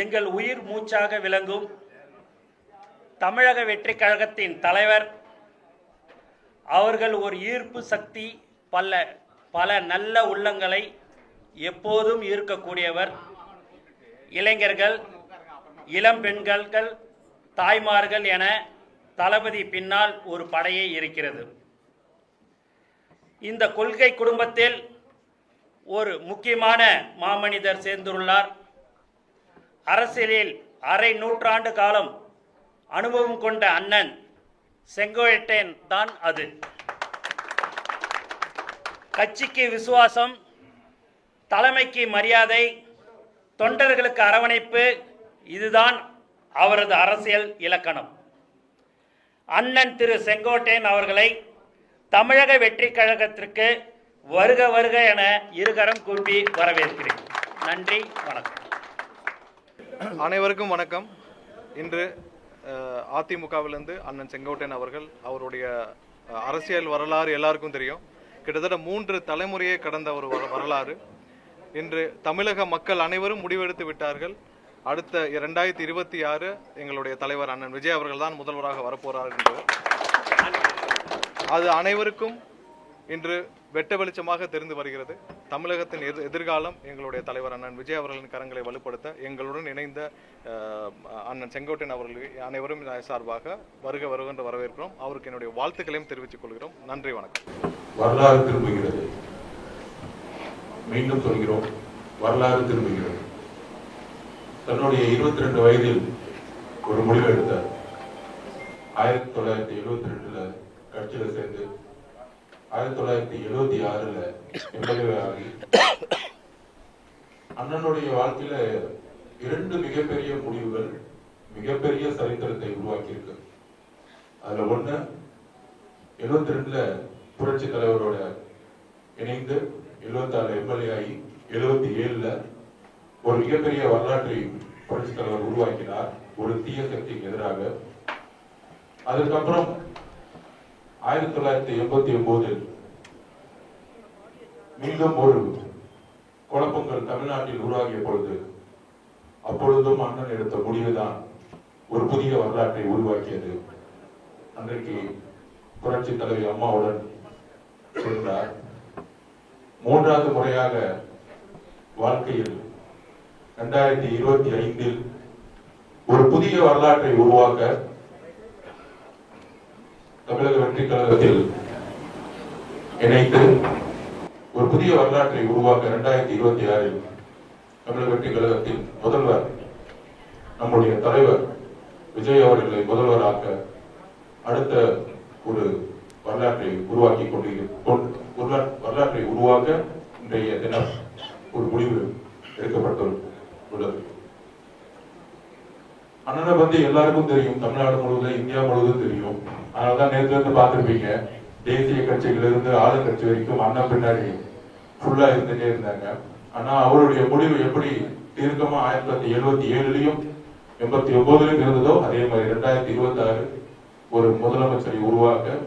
எங்கள் உயிர் மூச்சாக விளங்கும் தமிழக வெற்றி கழகத்தின் தலைவர். அவர்கள் ஒரு ஈர்ப்பு சக்தி பல பல நல்ல உள்ளங்களை எப்போதும் ஈர்க்கக்கூடியவர். இளைஞர்கள் இளம் பெண்கள் தாய்மார்கள் என தளபதி பின்னால் ஒரு படையே இருக்கிறது. இந்த கொள்கை குடும்பத்தில் ஒரு முக்கியமான மாமனிதர் சேர்ந்துள்ளார். அரசியலில் அரை நூற்றாண்டு காலம் அனுபவம் கொண்ட அண்ணன் செங்கோட்டையன் தான் அது. கட்சிக்கு விசுவாசம் தலைமைக்கு மரியாதை தொண்டர்களுக்கு அரவணைப்பு இதுதான் அவரது அரசியல் இலக்கணம். அண்ணன் திரு செங்கோட்டையன் அவர்களை தமிழக வெற்றி கழகத்திற்கு வருக வருக என இருகரம் கூப்பி வரவேற்கிறேன். நன்றி வணக்கம். அனைவருக்கும் வணக்கம். இன்று அதிமுகவிலிருந்து அண்ணன் செங்கோட்டையன் அவர்கள் அவருடைய அரசியல் வரலாறு எல்லாருக்கும் தெரியும். கிட்டத்தட்ட மூன்று தலைமுறையை கடந்த ஒரு வர- வரலாறு. இன்று தமிழக மக்கள் அனைவரும் முடிவெடுத்து விட்டார்கள். அடுத்த இரண்டாயிரத்தி இருபத்தி ஆறு எங்களுடைய தலைவர் அண்ணன் விஜய் அவர்கள் தான் முதல்வராக வரப்போறார் என்று அது அனைவருக்கும் இன்று வெட்ட வெளிச்சமாக தெரிந்து வருகிறது. தமிழகத்தின் எதிர் எதிர்காலம் எங்களுடைய தலைவர் அண்ணன் விஜய் அவர்களின் கரங்களை வலுப்படுத்த எங்களுடன் இணைந்த அண்ணன் செங்கோட்டையன் அவர்கள் அனைவரும் சார்பாக வருக வருகின்ற வரவேற்கிறோம். அவருக்கு என்னுடைய வாழ்த்துக்களையும் தெரிவித்துக் கொள்கிறோம். நன்றி வணக்கம். வரலாறு திரும்புகிறது. மீண்டும் சொல்கிறோம். வரலாறு திரும்புகிறது. தன்னுடைய இருபத்தி ரெண்டு வயதில் ஒரு முடிவு எடுத்தார். ஆயிரத்தி தொள்ளாயிரத்தி எழுபத்தி ரெண்டுல கட்சியில் சேர்ந்து ஆயிரத்தி தொள்ளாயிரத்தி எழுபத்தி ஆறுல எம்எல்ஏ ஆகி அண்ணனுடைய வாழ்க்கையில இரண்டு மிகப்பெரிய முடிவுகள் மிகப்பெரிய சரித்திரத்தை உருவாக்கியிருக்கு. அதுல ஒண்ணு எழுபத்தி ரெண்டுல புரட்சி தலைவரோட இணைந்து எழுபத்தி ஆறு எம்எல்ஏ ஆகி எழுபத்தி ஏழுல ஒரு மிகப்பெரிய வரலாற்றை புரட்சி தலைவர் உருவாக்கினார் ஒரு தீய சக்திக்கு எதிராக. அதுக்கப்புறம் ஆயிரத்தி தொள்ளாயிரத்தி எண்பத்தி ஒன்பதில் மீண்டும் ஒரு குழப்பங்கள் தமிழ்நாட்டில் உருவாகிய பொழுது அப்பொழுதும் அண்ணன் எடுத்த முடிவுதான் ஒரு புதிய வரலாற்றை உருவாக்கியது. அன்றைக்கு புரட்சி தலைவி அம்மாவுடன் சென்றார் மூன்றாவது முறையாக வாழ்க்கையில் இரண்டாயிரத்தி இருபத்தி ஐந்தில் ஒரு புதிய வரலாற்றை உருவாக்க வெற்றி கழகத்தில் இணைத்து ஒரு புதிய வரலாற்றை உருவாக்க இரண்டாயிரத்தி இருபத்தி ஆறில் தமிழக வெற்றி கழகத்தின் முதல்வர் நம்முடைய தலைவர் விஜய் அவர்களை முதல்வராக்க அடுத்த ஒரு வரலாற்றை உருவாக்கி கொண்டு வரலாற்றை உருவாக்க இன்றைய தினம் ஒரு முடிவு எடுக்கப்பட்டுள்ளது. அண்ணனை பத்தி எல்லாருக்கும் தெரியும். தமிழ்நாடு முழுவதும் இந்தியா முழுவதும் தெரியும். அதனாலதான் நேற்று இருந்து பார்த்திருப்பீங்க. தேசிய கட்சிகள் இருந்து ஆளுங்கட்சி வரைக்கும் அண்ணன் பின்னாடி ஃபுல்லா இருந்துட்டே இருந்தாங்க. ஆனா அவருடைய முடிவு எப்படி தீர்க்கமா ஆயிரத்தி தொள்ளாயிரத்தி எழுபத்தி ஏழுலயும் எண்பத்தி ஒன்பதுலயும் இருந்ததோ அதே மாதிரி இரண்டாயிரத்தி இருபத்தி ஆறு ஒரு முதலமைச்சரை உருவாக்க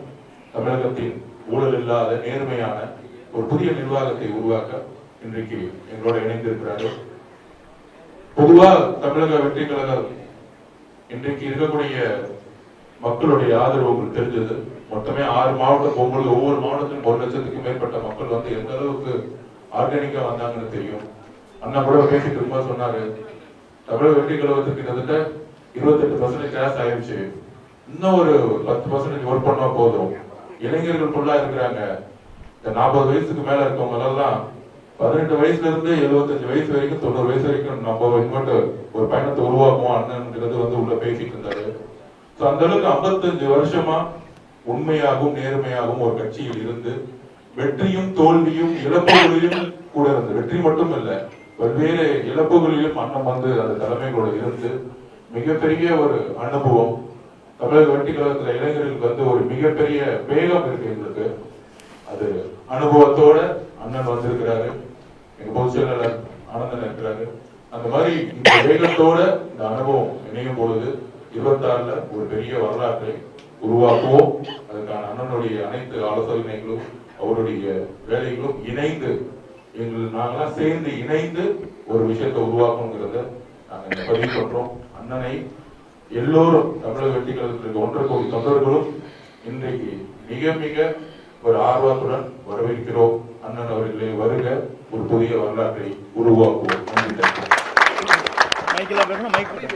தமிழகத்தின் ஊழல் இல்லாத நேர்மையான ஒரு புதிய நிர்வாகத்தை உருவாக்க இன்றைக்கு எங்களோட இணைந்திருக்கிறார்கள். பொதுவா தமிழக வெற்றி கழகம் இன்றைக்கு இருக்கக்கூடிய மக்களுடைய ஆதரவு உங்களுக்கு தெரிஞ்சது. மொத்தமே ஆறு மாவட்டம் உங்களுக்கு ஒவ்வொரு மாவட்டத்திலும் ஒரு லட்சத்துக்கும் மேற்பட்ட மக்கள் வந்து எந்த அளவுக்கு ஆர்கானிக்கா வந்தாங்கன்னு தெரியும். அண்ணா கூட பேசி திரும்ப சொன்னாரு தமிழக வெற்றி கழகத்துக்கு கிட்டத்தட்ட இருபத்தெட்டு பர்சன்டேஜ் கிராஸ் ஆயிடுச்சு இன்னும் ஒரு பத்து பர்சன்டேஜ் ஒர்க் பண்ணா போதும். இளைஞர்கள் ஃபுல்லா இருக்கிறாங்க. இந்த நாற்பது வயசுக்கு மேல இருக்கவங்க எல்லாம் பதினெட்டு வயசுல இருந்து எழுபத்தஞ்சு வயசு வரைக்கும் தொண்ணூறு வயசு வரைக்கும் நம்ம இன்வெர்ட் ஒரு பயணத்தை உருவாக்குவோம் அண்ணன்ங்கிறது வந்து உள்ள பேசிட்டு இருந்தாரு. சோ அந்த அளவுக்கு ஐம்பத்தஞ்சு வருஷமா உண்மையாகவும் நேர்மையாகவும் ஒரு கட்சியில் இருந்து வெற்றியும் தோல்வியும் இழப்புகளிலும் கூட இருந்து வெற்றி மட்டும் இல்ல பல்வேறு இழப்புகளிலும் அண்ணன் வந்து அந்த தலைமைகளோட இருந்து மிகப்பெரிய ஒரு அனுபவம். தமிழக வெற்றி கழகத்துல இளைஞர்களுக்கு வந்து ஒரு மிகப்பெரிய வேகம் இருக்கு எங்களுக்கு. அது அனுபவத்தோட அண்ணன் வந்திருக்கிறாரு. எங்க பொதுச் செயலாளர் ஆனந்தன் இருக்கிறாரு. அந்த மாதிரி இந்த வேகத்தோட இந்த அனுபவம் இணையும் பொழுது இருபத்தாறுல ஒரு பெரிய வரலாற்றை உருவாக்குவோம். அதுக்கான அண்ணனுடைய அனைத்து ஆலோசனைகளும் அவருடைய வேலைகளும் இணைந்து எங்கள் நாங்களாம் சேர்ந்து இணைந்து ஒரு விஷயத்தை உருவாக்கணுங்கிறத நாங்கள் பதிவு பண்றோம். அண்ணனை எல்லோரும் தமிழக வெற்றி ஒன்றரை கோடி தொண்டர்களும் இன்றைக்கு மிக மிக ஒரு ஆர்வத்துடன் வரவேற்கிறோம். அண்ணன் அவர்களே வருக ஒரு புதிய வரலாற்றை உருவாக்குவோம். நன்றி.